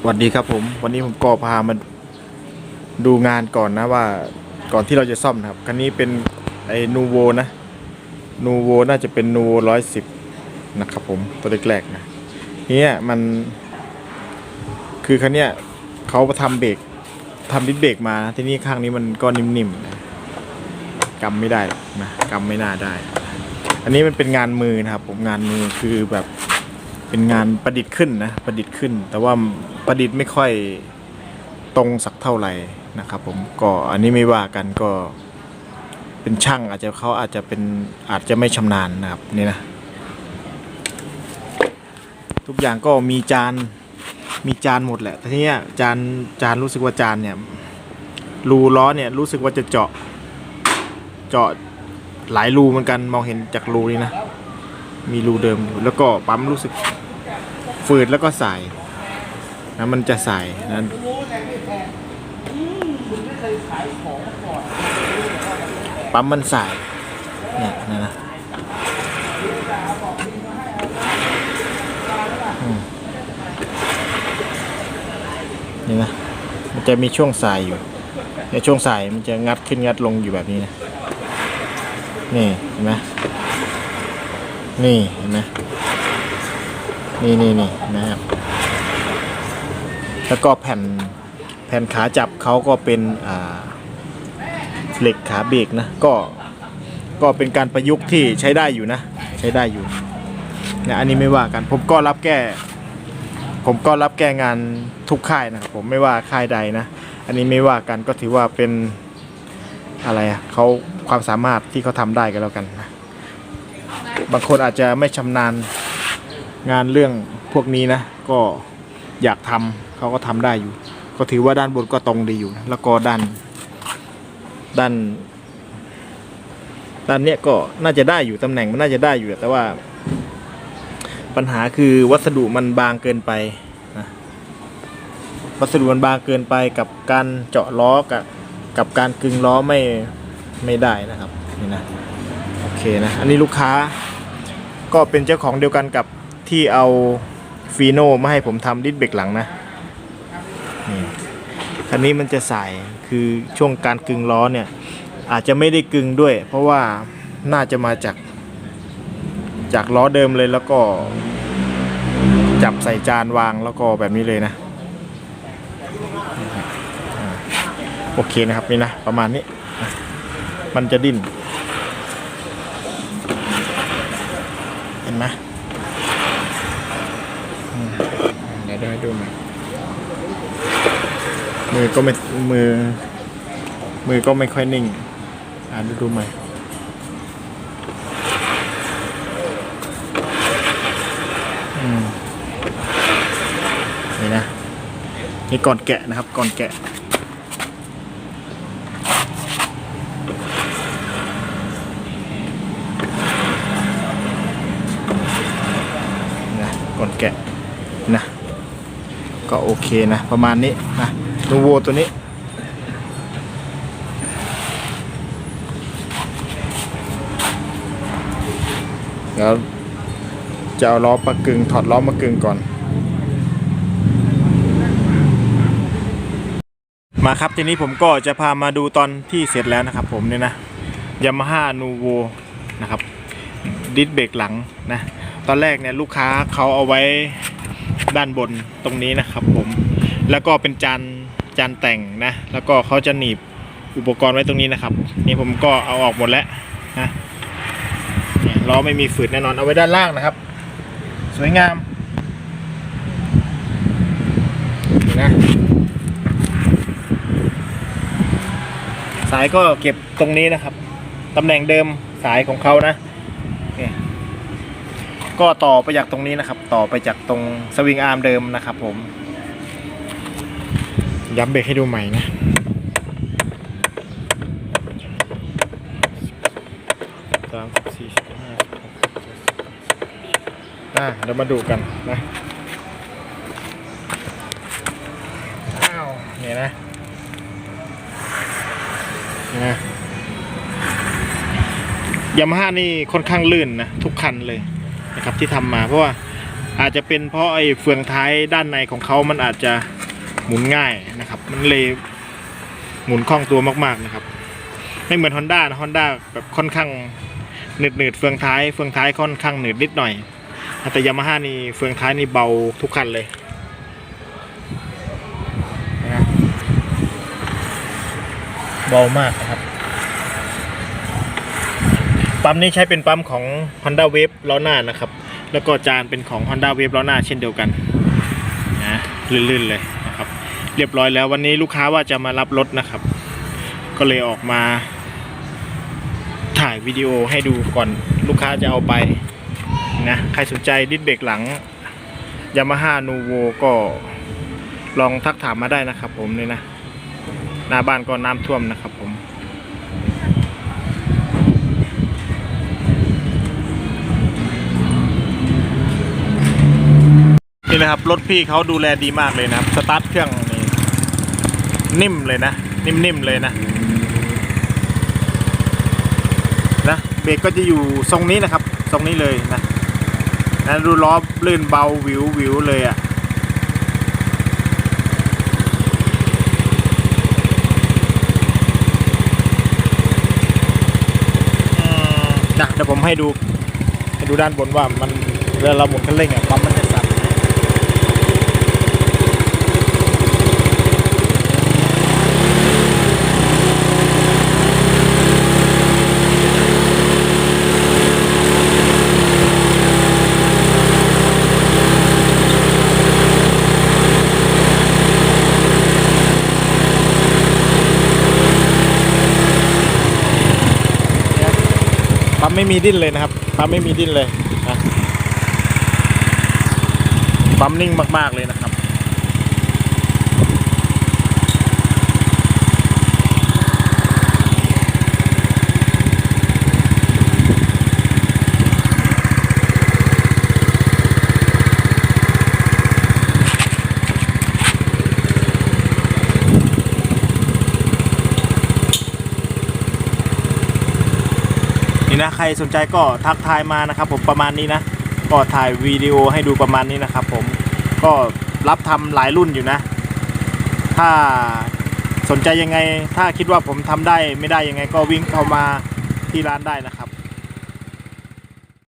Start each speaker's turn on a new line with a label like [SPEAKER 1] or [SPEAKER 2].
[SPEAKER 1] สวัสดีครับผมวันนี้ผมก็พามาดูงานก่อนนะว่าก่อนที่เราจะซ่อมนะครับ คันนี้เป็นไอ้นูโวนะนูโวน่าจะเป็นนูร้อยสิบนะครับผมตัวแรกๆนะเนี่ยมัน คือคันเนี้ยเขาทำเบรกทำดิสเบรกมาที่นี่ข้างนี้มันก็นิ่มๆนะกำไม่ได้นะกำไม่น่าได้ อันนี้มันเป็นงานมือนะครับ ผมงานมือคือแบบ เป็นงานประดิษฐ์ขึ้นนะประดิษฐ์ขึ้น แต่ว่าประดิษฐ์ไม่ค่อยตรงสักเท่าไหร่นะครับ ผมก็อันนี้ไม่ว่ากันก็เป็นช่างอาจจะเขาอาจจะเป็นอาจจะไม่ชำนาญนะครับนี่นะทุกอย่างก็มีจานมีจานหมดแหละแต่ทีเนี้ยจานจานรู้สึกว่าจานเนี่ยรูล้อเนี่ยรู้สึกว่าจะเจาะเจาะหลายรูเหมือนกันมองเห็นจากรูนี้นะมีรูเดิมอยู่แล้วก็ปั๊มรู้สึก ฝืดแล้วก็สายนะมันจะสายนะปั๊มมันสายเนี่ยนะนะนี่นะมันจะมีช่วงสายอยู่ในช่วงสายมันจะงัดขึ้นงัดลงอยู่แบบนี้นะนี่เห็นไหมนี่เห็นไหม นี่นี่นี่นะครับ แล้วก็แผ่นแผ่นขาจับเขาก็เป็นเหล็กขาเบรกนะก็ก็เป็นการประยุกต์ที่ใช้ได้อยู่นะ ใช้ได้อยู่นะอันนี้ไม่ว่ากันผมก็รับแก้ ผมก็รับแก้งานทุกค่ายนะครับผมไม่ว่าค่ายใดนะ อันนี้ไม่ว่ากันก็ถือว่าเป็นอะไรอะเขาความสามารถที่เขาทำได้ก็แล้วกันนะบางคนอาจจะไม่ชำนาญ งานเรื่องพวกนี้นะ ก็อยากทำเขาก็ทำได้อยู่ ก็ถือว่าด้านบนก็ตรงดีอยู่นะแล้วก็ด้าน ด้าน ด้านเนี้ยก็น่าจะได้อยู่ตำแหน่งมันน่าจะได้อยู่แต่ว่า ปัญหาคือวัสดุมันบางเกินไปนะวัสดุมันบางเกินไปกับการเจาะล้อกับกับการกึงล้อไม่ไม่ได้นะครับนี่นะโอเคนะ อันนี้ลูกค้าก็เป็นเจ้าของเดียวกันกับ ที่เอาฟีโน่มาให้ผมทำดิสเบรกหลังนะนี่คันนี้มันจะใส่คือช่วงการกึงล้อเนี่ยอาจจะไม่ได้กึงด้วย เพราะว่าน่าจะมาจาก จากล้อเดิมเลยแล้วก็ จับใส่จานวางแล้วก็แบบนี้เลยนะโอเคนะครับนี่นะประมาณนี้ มันจะดิ้นเห็นไหมอืมเดี๋ยวดูให้ดูใหม่มือก็ไม่มือ มือก็ไม่ค่อยนิ่ง อ่าดูดูใหม่อืมนี่นะ นี่ก่อนแกะนะครับก่อนแกะนะ ก็โอเคนะ ประมาณนี้นะนูโวตัวนี้เดี๋ยวจะเอาล้อมากึงถอดล้อมากึงก่อน มาครับทีนี้ผมก็จะพามาดูตอนที่เสร็จแล้วนะครับผมเนี่ยนะยามาฮ่านูโวนะครับดิสเบรกหลังนะ ตอนแรกเนี่ยลูกค้าเขาเอาไว้ ด้านบนตรงนี้นะครับผมแล้วก็เป็นจานจานแต่งนะ แล้วก็เขาจะหนีบอุปกรณ์ไว้ตรงนี้นะครับ นี่ผมก็เอาออกหมดแล้วนะล้อไม่มีฝืดแน่นอนเอาไว้ด้านล่างนะครับ สวยงามนี่นะสายก็เก็บตรงนี้นะครับตำแหน่งเดิมสายของเขานะ ก็ต่อไปจากตรงนี้นะครับ ต่อไปจากตรงสวิงอาร์มเดิมนะครับผม ย้ำเบรกให้ดูใหม่นะสามสิบสี่สิบห้าเจ็ดสิบแปดสิบเก้าอะเดี๋ยวมาดูกันนะอ้าวเนี่ยนะเนี่ยนะยามาฮ่านี่ค่อนข้างลื่นนะ ทุกคันเลย นะครับที่ทำมาเพราะว่าอาจจะเป็นเพราะไอ้เฟืองท้ายด้านในของเขามันอาจจะหมุนง่ายนะครับ มันเลยหมุนคล่องตัวมากๆนะครับ ไม่เหมือน Honda นะ Honda แบบค่อนข้างหนืดหนืดเฟืองท้ายเฟืองท้ายค่อนข้างหนืดนิดหน่อย แต่ยามาฮ่านี่เฟืองท้ายนี่เบาทุกคันเลยเบามากนะครับ ปั๊มนี้ใช้เป็นปั๊มของ Honda Wave ล้อหน้านะครับ แล้วก็จานเป็นของ Honda Wave ล้อหน้าเช่นเดียวกันนะลื่นๆเลยนะครับ เรียบร้อยแล้ววันนี้ลูกค้าว่าจะมารับรถนะครับ ก็เลยออกมา ถ่ายวิดีโอให้ดูก่อนลูกค้าจะเอาไปนะใครสนใจดิสเบรกหลัง Yamaha Nuvo ก็ลองทักถามมาได้นะครับผมเลยนะ หน้าบ้านก็น้ำท่วมนะครับผม นี่นะครับ รถพี่เขาดูแลดีมากเลยนะครับ สตาร์ทเครื่องนี่นิ่มเลยนะ นิ่มๆเลยนะนะเบรกก็จะอยู่ทรงนี้นะครับ ทรงนี้เลยนะนะดูล้อลื่นเบาวิววิวเลยอะ่ะนะเดี๋ยวผมให้ดูให้ดูด้านบนว่ามันเวลาเราหมุนคันเร่งอะปั๊มมันจะสั่นปั๊ม ไม่มีดิ้นเลยนะครับปั๊มไม่มีดิ้นเลยนะปั๊มนิ่งมากๆเลยนะครับ ใครสนใจก็ทักทายมานะครับ ผมประมาณนี้นะ ก็ถ่ายวิดีโอให้ดูประมาณนี้นะครับ ผมก็รับทำหลายรุ่นอยู่นะ ถ้าสนใจยังไง ถ้าคิดว่าผมทำได้ไม่ได้ยังไงก็วิ่งเข้ามาที่ร้านได้นะครับ